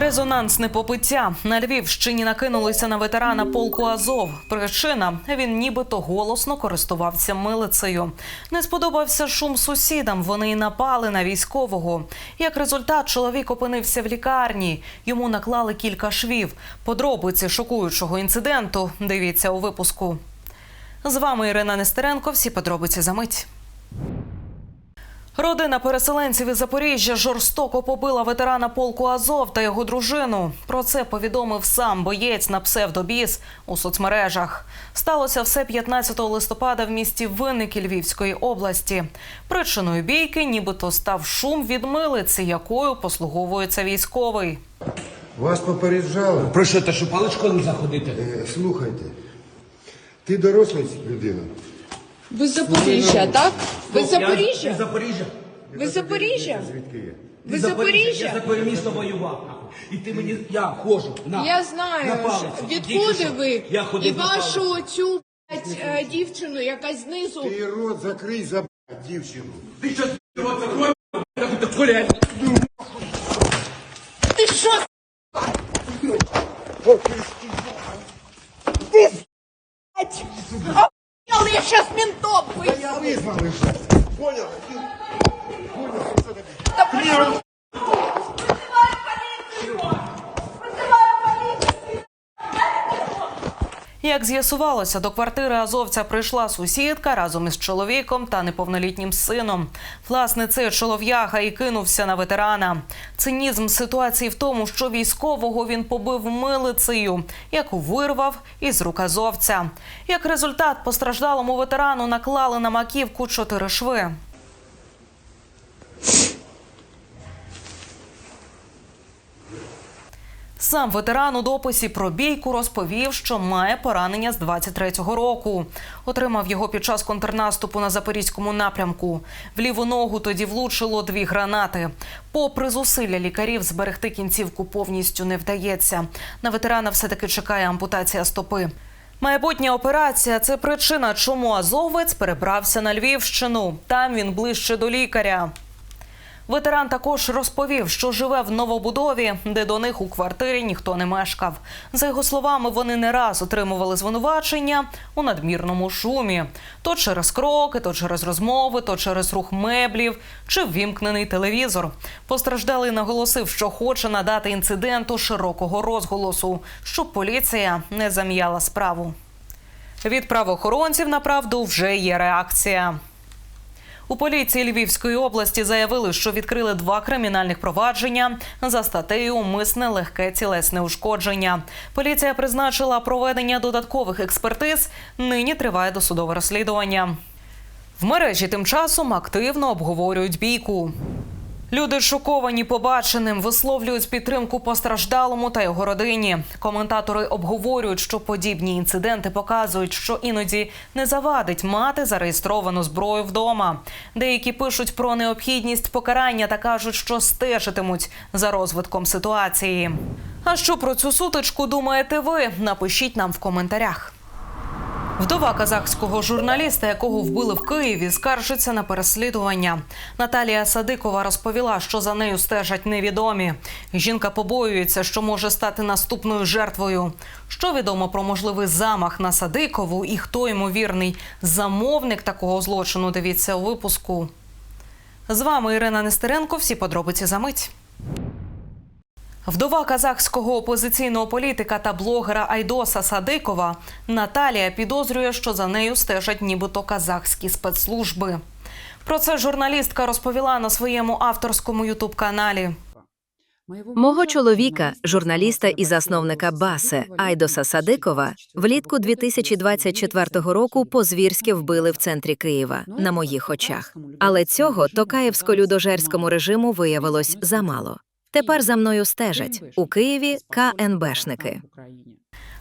Резонансне побиття на Львівщині накинулися на ветерана полку Азов. Причина він нібито голосно користувався милицею. Не сподобався шум сусідам. Вони й напали на військового. Як результат, чоловік опинився в лікарні. Йому наклали кілька швів. Подробиці шокуючого інциденту. Дивіться у випуску. З вами Ірина Нестеренко. Всі подробиці за мить. Родина переселенців із Запоріжжя жорстоко побила ветерана полку Азов та його дружину. Про це повідомив сам боєць на псевдобіс у соцмережах. Сталося все 15 листопада в місті Винники Львівської області. Причиною бійки нібито став шум від милиці, якою послуговується військовий. Вас попереджали? Про що те, що паличкою заходити? Е, Слухайте, ти доросла людина? Ви з Запоріжжя, так? Ви з Я з Запоріжжя? Запоріжжя. Ви з Запоріжжя? Звідки є? Ви з Я Запоріжжя? за твоє місто воював. нахуй. І ти мені, я ходжу. На, Я на знаю, палиці. що- Тільки відкуди що ви Я і ходив на вашу палиці. цю блядь, е, дівчину, яка знизу. Ти рот закрий за б***ь, дівчину. Ти що, рот закрой? Коля, Ти що? Ти блядь! Охуєл, я щас ментом вийду! Я визвали вже. Поняла? Ти... Поняла, що це таке? Та при чому? Призиваю поліцію! Призиваю поліцію! Як з'ясувалося, до квартири азовця прийшла сусідка разом із чоловіком та неповнолітнім сином. Власне, цей чолов'яга і кинувся на ветерана. Цинізм ситуації в тому, що військового він побив милицею, яку вирвав із рук азовця. Як результат, постраждалому ветерану наклали на маківку чотири шви. Сам ветеран у дописі про бійку розповів, що має поранення з 23-го року. Отримав його під час контрнаступу на запорізькому напрямку. В ліву ногу тоді влучило дві гранати. Попри зусилля лікарів, зберегти кінцівку повністю не вдається. На ветерана все-таки чекає ампутація стопи. Майбутня операція це причина, чому азовець перебрався на Львівщину. Там він ближче до лікаря. Ветеран також розповів, що живе в новобудові, де до них у квартирі ніхто не мешкав. За його словами, вони не раз отримували звинувачення у надмірному шумі: то через кроки, то через розмови, то через рух меблів чи ввімкнений телевізор. Постраждалий наголосив, що хоче надати інциденту широкого розголосу, щоб поліція не зам'яла справу. Від правоохоронців на правду вже є реакція. У поліції Львівської області заявили, що відкрили два кримінальних провадження за статтею Умисне легке цілесне ушкодження. Поліція призначила проведення додаткових експертиз. Нині триває досудове розслідування. В мережі тим часом активно обговорюють бійку. Люди шоковані побаченим, висловлюють підтримку постраждалому та його родині. Коментатори обговорюють, що подібні інциденти показують, що іноді не завадить мати зареєстровану зброю вдома. Деякі пишуть про необхідність покарання та кажуть, що стежитимуть за розвитком ситуації. А що про цю сутичку думаєте ви? Напишіть нам в коментарях. Вдова казахського журналіста, якого вбили в Києві, скаржиться на переслідування. Наталія Садикова розповіла, що за нею стежать невідомі. Жінка побоюється, що може стати наступною жертвою. Що відомо про можливий замах на Садикову і хто ймовірний замовник такого злочину? Дивіться у випуску. З вами Ірина Нестеренко. Всі подробиці за мить. Вдова казахського опозиційного політика та блогера Айдоса Садикова Наталія підозрює, що за нею стежать нібито казахські спецслужби. Про це журналістка розповіла на своєму авторському ютуб-каналі. Мого чоловіка, журналіста і засновника Басе Айдоса Садикова, влітку 2024 року по-звірськи вбили в центрі Києва на моїх очах. Але цього токаєвсько-людожерському режиму виявилось замало. Тепер за мною стежать у Києві КНБшники.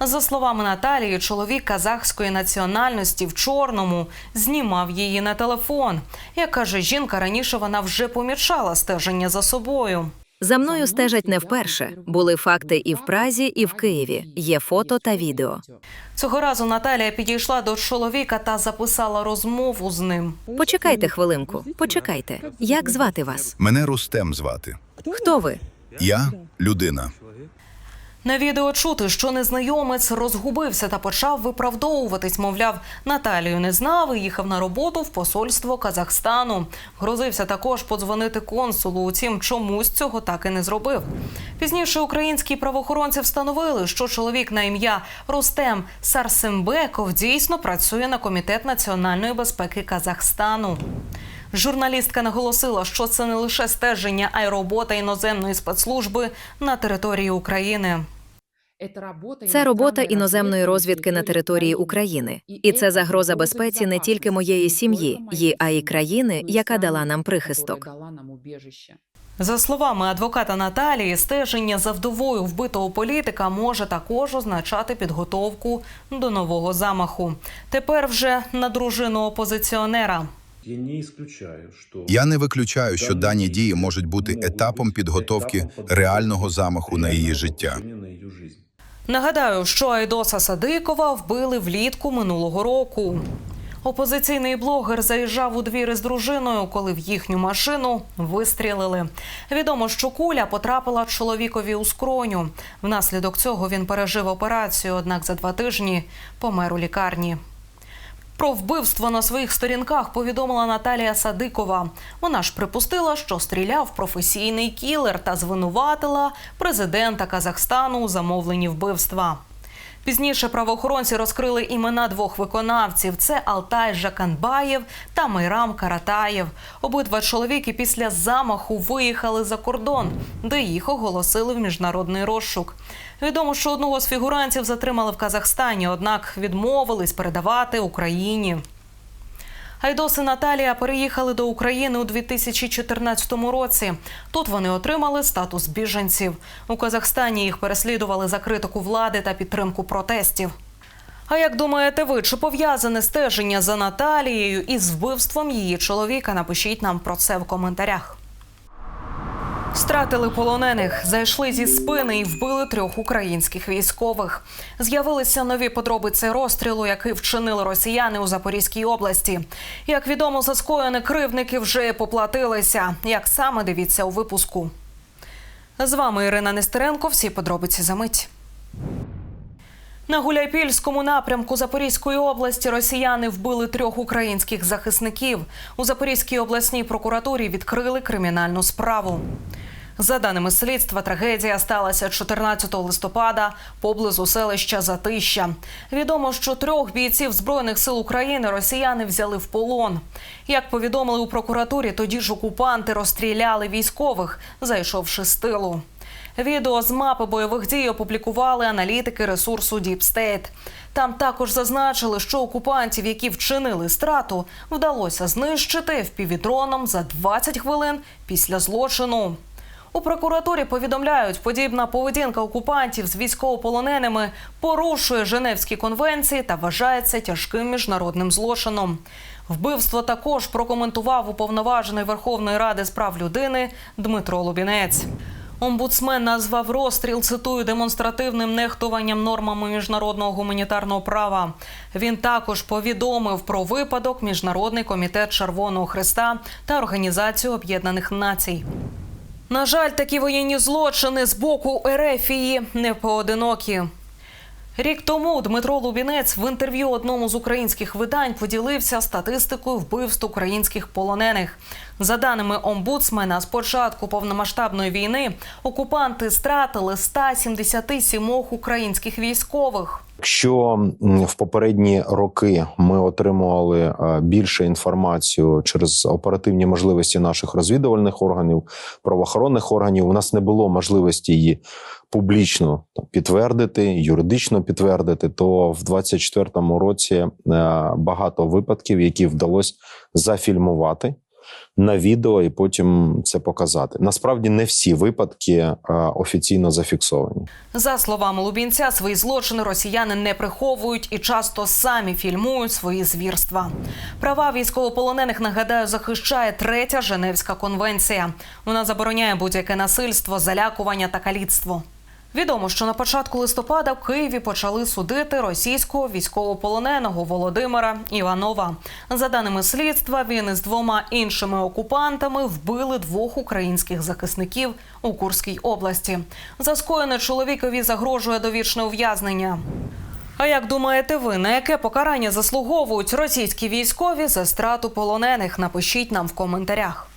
За словами Наталії, чоловік казахської національності в чорному знімав її на телефон. Як каже жінка, раніше вона вже помічала стеження за собою. За мною стежать не вперше. Були факти і в Празі, і в Києві. Є фото та відео. Цього разу Наталія підійшла до чоловіка та записала розмову з ним. Почекайте хвилинку. Почекайте. Як звати вас? Мене Рустем звати. Хто ви? Я людина. На відео чути, що незнайомець розгубився та почав виправдовуватись. Мовляв, Наталію не знав і їхав на роботу в посольство Казахстану. Грозився також подзвонити консулу. Утім, чомусь цього так і не зробив. Пізніше українські правоохоронці встановили, що чоловік на ім'я Рустем Сарсембеков дійсно працює на комітет національної безпеки Казахстану. Журналістка наголосила, що це не лише стеження, а й робота іноземної спецслужби на території України. Це робота іноземної розвідки на території України, і це загроза безпеці не тільки моєї сім'ї, а й країни, яка дала нам прихисток. За словами адвоката Наталії, стеження за вдовою вбитого політика може також означати підготовку до нового замаху. Тепер вже на дружину опозиціонера. Я не виключаю, що дані дії можуть бути етапом підготовки реального замаху на її життя. Нагадаю, що Айдоса Садикова вбили влітку минулого року. Опозиційний блогер заїжджав у двір із дружиною, коли в їхню машину вистрілили. Відомо, що куля потрапила чоловікові у скроню. Внаслідок цього він пережив операцію, однак за два тижні помер у лікарні. Про вбивство на своїх сторінках повідомила Наталія Садикова. Вона ж припустила, що стріляв професійний кілер та звинуватила президента Казахстану у замовленні вбивства. Пізніше правоохоронці розкрили імена двох виконавців: це Алтай Жаканбаєв та Майрам Каратаєв. Обидва чоловіки після замаху виїхали за кордон, де їх оголосили в міжнародний розшук. Відомо, що одного з фігурантів затримали в Казахстані, однак відмовились передавати Україні. Айдос і Наталія переїхали до України у 2014 році. Тут вони отримали статус біженців. У Казахстані їх переслідували за критику влади та підтримку протестів. А як думаєте ви, чи пов'язане стеження за Наталією із вбивством її чоловіка? Напишіть нам про це в коментарях. Стратили полонених, зайшли зі спини і вбили трьох українських військових. З'явилися нові подробиці розстрілу, який вчинили росіяни у Запорізькій області. Як відомо, за скоєне кривники вже поплатилися. Як саме дивіться у випуску. З вами Ірина Нестеренко. Всі подробиці за мить. На Гуляйпільському напрямку Запорізької області росіяни вбили трьох українських захисників. У Запорізькій обласній прокуратурі відкрили кримінальну справу. За даними слідства, трагедія сталася 14 листопада поблизу селища Затища. Відомо, що трьох бійців збройних сил України росіяни взяли в полон. Як повідомили у прокуратурі, тоді ж окупанти розстріляли військових, зайшовши з тилу. Відео з мапи бойових дій опублікували аналітики ресурсу State. Там також зазначили, що окупантів, які вчинили страту, вдалося знищити впівдроном за 20 хвилин після злочину. У прокуратурі повідомляють, подібна поведінка окупантів з військовополоненими порушує Женевські конвенції та вважається тяжким міжнародним злочином. Вбивство також прокоментував уповноважений Верховної Ради з прав людини Дмитро Лубінець. Омбудсмен назвав розстріл цитую демонстративним нехтуванням нормами міжнародного гуманітарного права. Він також повідомив про випадок Міжнародний комітет Червоного Христа та Організацію Об'єднаних Націй. На жаль, такі воєнні злочини з боку Ерефії не поодинокі. Рік тому Дмитро Лубінець в інтерв'ю одному з українських видань поділився статистикою вбивств українських полонених. За даними омбудсмена, з початку повномасштабної війни окупанти стратили 177 українських військових. Якщо в попередні роки ми отримували е, більше інформацію через оперативні можливості наших розвідувальних органів, правоохоронних органів, у нас не було можливості її публічно підтвердити, юридично підтвердити, то в 24-му році е, багато випадків, які вдалося зафільмувати. На відео і потім це показати. Насправді не всі випадки е, офіційно зафіксовані. За словами Лубінця, свої злочини росіяни не приховують і часто самі фільмують свої звірства. Права військовополонених нагадаю захищає третя Женевська конвенція. Вона забороняє будь-яке насильство, залякування та каліцтво. Відомо, що на початку листопада в Києві почали судити російського військовополоненого Володимира Іванова. За даними слідства, він із двома іншими окупантами вбили двох українських захисників у Курській області. За скоєне чоловікові загрожує довічне ув'язнення. А як думаєте ви, на яке покарання заслуговують російські військові за страту полонених? Напишіть нам в коментарях.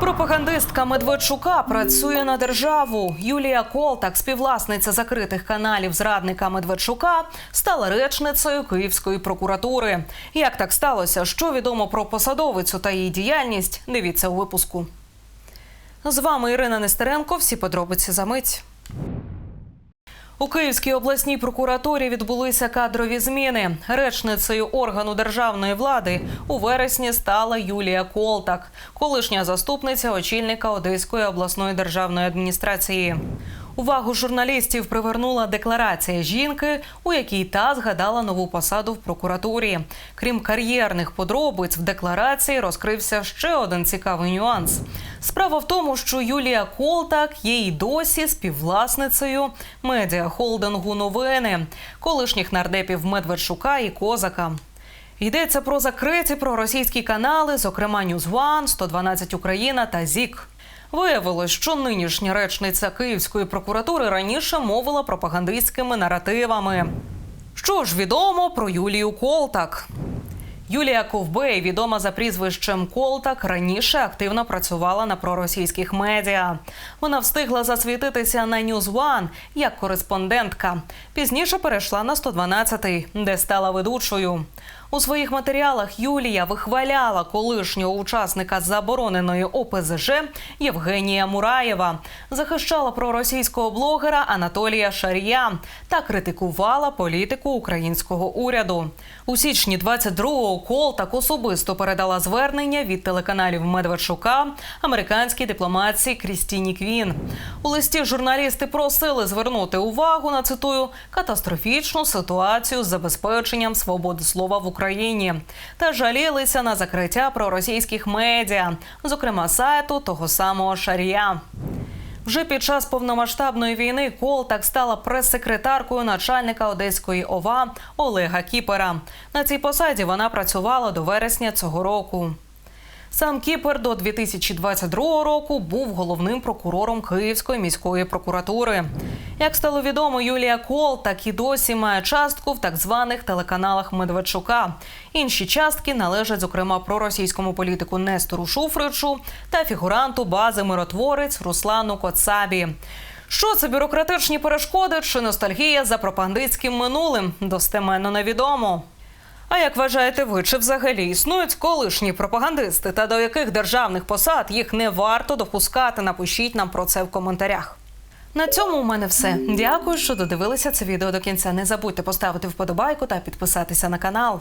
Пропагандистка Медведчука працює на державу. Юлія Колтак, співвласниця закритих каналів зрадника Медведчука, стала речницею Київської прокуратури. Як так сталося? Що відомо про посадовицю та її діяльність? Дивіться у випуску. З вами Ірина Нестеренко. Всі подробиці за мить. У Київській обласній прокуратурі відбулися кадрові зміни. Речницею органу державної влади у вересні стала Юлія Колтак, колишня заступниця очільника Одеської обласної державної адміністрації. Увагу журналістів привернула декларація жінки, у якій та згадала нову посаду в прокуратурі. Крім кар'єрних подробиць, в декларації розкрився ще один цікавий нюанс. Справа в тому, що Юлія Колтак є й досі співвласницею медіахолдингу новини, колишніх нардепів Медведчука і Козака. Йдеться про закриті проросійські канали, зокрема One, 112 Україна та ЗІК. Виявилось, що нинішня речниця Київської прокуратури раніше мовила пропагандистськими наративами. Що ж відомо про Юлію Колтак? Юлія Ковбей, відома за прізвищем Колтак, раніше активно працювала на проросійських медіа. Вона встигла засвітитися на News One як кореспондентка. Пізніше перейшла на 112, де стала ведучою. У своїх матеріалах Юлія вихваляла колишнього учасника забороненої ОПЗЖ Євгенія Мураєва, захищала проросійського блогера Анатолія Шарія та критикувала політику українського уряду. У січні 22-го Колтак особисто передала звернення від телеканалів Медведчука американській дипломатці Крістіні Квін. У листі журналісти просили звернути увагу на цитую катастрофічну ситуацію з забезпеченням свободи слова в Україні та жалілися на закриття проросійських медіа, зокрема сайту того самого Шарія. Вже під час повномасштабної війни Колтак стала прес-секретаркою начальника Одеської ОВА Олега Кіпера. На цій посаді вона працювала до вересня цього року. Сам Кіпер до 2022 року був головним прокурором Київської міської прокуратури. Як стало відомо, Юлія Кол так і досі має частку в так званих телеканалах Медведчука. Інші частки належать, зокрема, проросійському політику Нестору Шуфричу та фігуранту бази миротворець Руслану Коцабі. Що це бюрократичні перешкоди чи ностальгія за пропагандистським минулим? Достеменно невідомо. А як вважаєте ви, чи взагалі існують колишні пропагандисти та до яких державних посад їх не варто допускати? Напишіть нам про це в коментарях. На цьому у мене все. Дякую, що додивилися це відео до кінця. Не забудьте поставити вподобайку та підписатися на канал.